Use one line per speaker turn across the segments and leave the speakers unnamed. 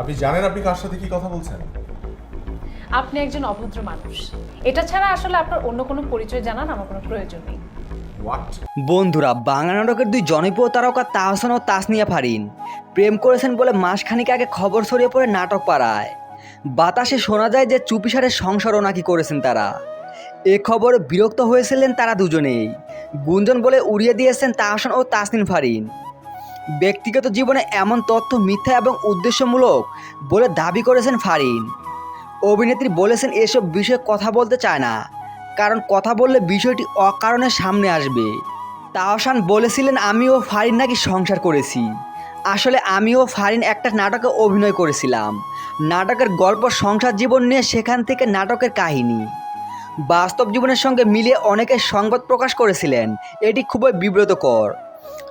আপনি জানেন আপনি কার সাথে কি কথা বলছেন?
আপনি একজন অভদ্র মানুষ। এটা ছাড়া আসলে আপনার অন্য কোনো পরিচয় জানান আমার কোনো প্রয়োজন নেই।
বন্ধুরা বাংলা নাটকের দুই জনপ্রিয় তারকা তাহসান ও তাসনিয়া ফারিন প্রেম করেছেন বলে মাসখানিক আগে খবর ছড়িয়ে পড়ে নাটক পাড়ায়। বাতাসে শোনা যায় যে চুপিসারে সংসারও নাকি করেছেন তারা। এ খবরে বিরক্ত হয়েছিলেন তারা দুজনেই। গুঞ্জন বলে উড়িয়ে দিয়েছেন তাহসান ও তাসনিন ফারিন। ব্যক্তিগত জীবনে এমন তথ্য মিথ্যা এবং উদ্দেশ্যমূলক বলে দাবি করেছেন ফারিন। অভিনেত্রী বলেছেন এসব বিষয়ে কথা বলতে চায় না, কারণ কথা বললে বিষয়টি অকারণে সামনে আসবে। তাহসান বলেছিলেন, আমিও ফারিন নাকি সংসার করেছি। আসলে আমিও ফারিন একটা নাটকে অভিনয় করেছিলাম। নাটকের গল্প, সংসার জীবন নিয়ে সেখান থেকে নাটকের কাহিনী। বাস্তব জীবনের সঙ্গে মিলিয়ে অনেকে সংবাদ প্রকাশ করেছিলেন। এটি খুবই বিব্রতকর।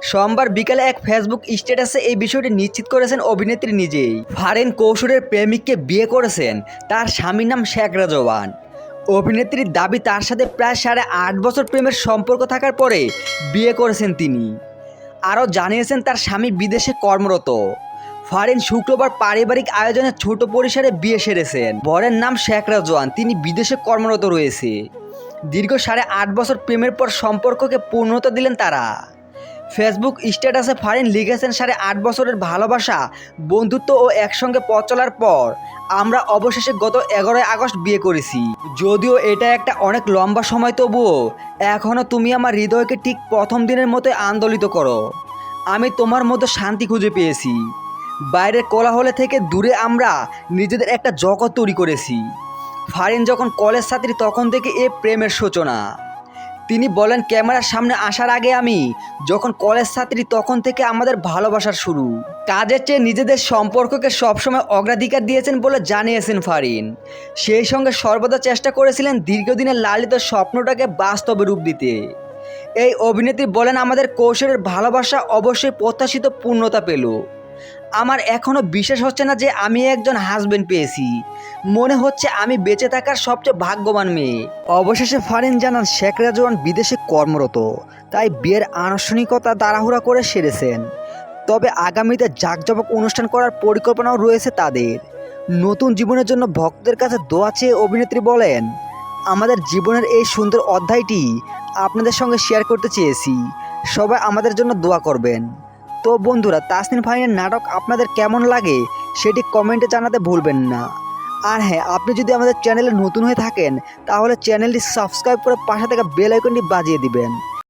সোমবার বিকালে এক ফেসবুক স্ট্যাটাসে এই বিষয়টি নিশ্চিত করেছেন অভিনেত্রী নিজেই। ফারেন কৌশলের প্রেমিককে বিয়ে করেছেন তার স্বামীর নাম শেখ রাজওয়ান। অভিনেত্রীর দাবি তার সাথে প্রায় সাড়ে আট বছর প্রেমের সম্পর্ক থাকার পরে বিয়ে করেছেন তিনি। আরও জানিয়েছেন তার স্বামী বিদেশে কর্মরত। ফারিন শুক্রবার পারিবারিক আয়োজনে ছোট পরিসরে বিয়ে সেরেছেন। বরের নাম শেখ রাজওয়ান, তিনি বিদেশে কর্মরত রয়েছে। দীর্ঘ সাড়ে আট বছর প্রেমের পর সম্পর্ককে পূর্ণতা দিলেন তারা। ফেসবুক স্ট্যাটাসে ফারিন লিখেছেন সাড়ে আট বছরের ভালোবাসা, বন্ধুত্ব ও একসঙ্গে পথ চলার পর। আমরা অবশেষে গত এগারোই আগস্ট বিয়ে করেছি। যদিও এটা একটা অনেক লম্বা সময় তবুও এখনও তুমি আমার হৃদয়কে ঠিক প্রথম দিনের মতোই আন্দোলিত করো। আমি তোমার মতো শান্তি খুঁজে পেয়েছি। বাইরের কোলাহলে থেকে দূরে আমরা নিজেদের একটা জগৎ তৈরি করেছি। ফারিন যখন কলেজ ছাত্রী তখন থেকে এ প্রেমের সূচনা। তিনি বলেন, ক্যামেরার সামনে আসার আগে আমি, যখন কলেজ ছাত্রী, তখন থেকে আমাদের ভালোবাসার শুরু। কাজের চেয়ে নিজেদের সম্পর্ককে সবসময় অগ্রাধিকার দিয়েছেন বলে জানিয়েছেন ফারিন। সেই সঙ্গে সর্বদা চেষ্টা করেছিলেন দীর্ঘদিনের লালিত স্বপ্নটাকে বাস্তবে রূপ দিতে। এই অভিনেত্রী বলেন, আমাদের কৌশলের ভালোবাসা অবশ্যই প্রত্যাশিত পূর্ণতা পেল। আমার এখনও বিশ্বাস হচ্ছে না যে আমি একজন হাজবেন্ড পেয়েছি। মনে হচ্ছে আমি বেঁচে থাকার সবচেয়ে ভাগ্যবান মেয়ে। অবশেষে ফারিন জানান, শেখ রাজওয়ান বিদেশে কর্মরত, তাই বিয়ের আনুষ্ঠানিকতা তাড়াহুড়া করে সেরেছেন। তবে আগামীতে জাঁকজমক অনুষ্ঠান করার পরিকল্পনাও রয়েছে তাদের। নতুন জীবনের জন্য ভক্তদের কাছে দোয়া চেয়ে অভিনেত্রী বলেন, আমাদের জীবনের এই সুন্দর অধ্যায়টি আপনাদের সঙ্গে শেয়ার করতে চেয়েছি। সবাই আমাদের জন্য দোয়া করবেন। তো বন্ধুরা তাসনিন ফারিনের নাটক আপনাদের কেমন লাগে সেটি কমেন্টে জানাতে ভুলবেন না। আর হ্যাঁ আপনি যদি আমাদের চ্যানেলে নতুন হয়ে থাকেন, তাহলে চ্যানেলটি সাবস্ক্রাইব করে পাশে থাকা বেল আইকনটি বাজিয়ে দিবেন।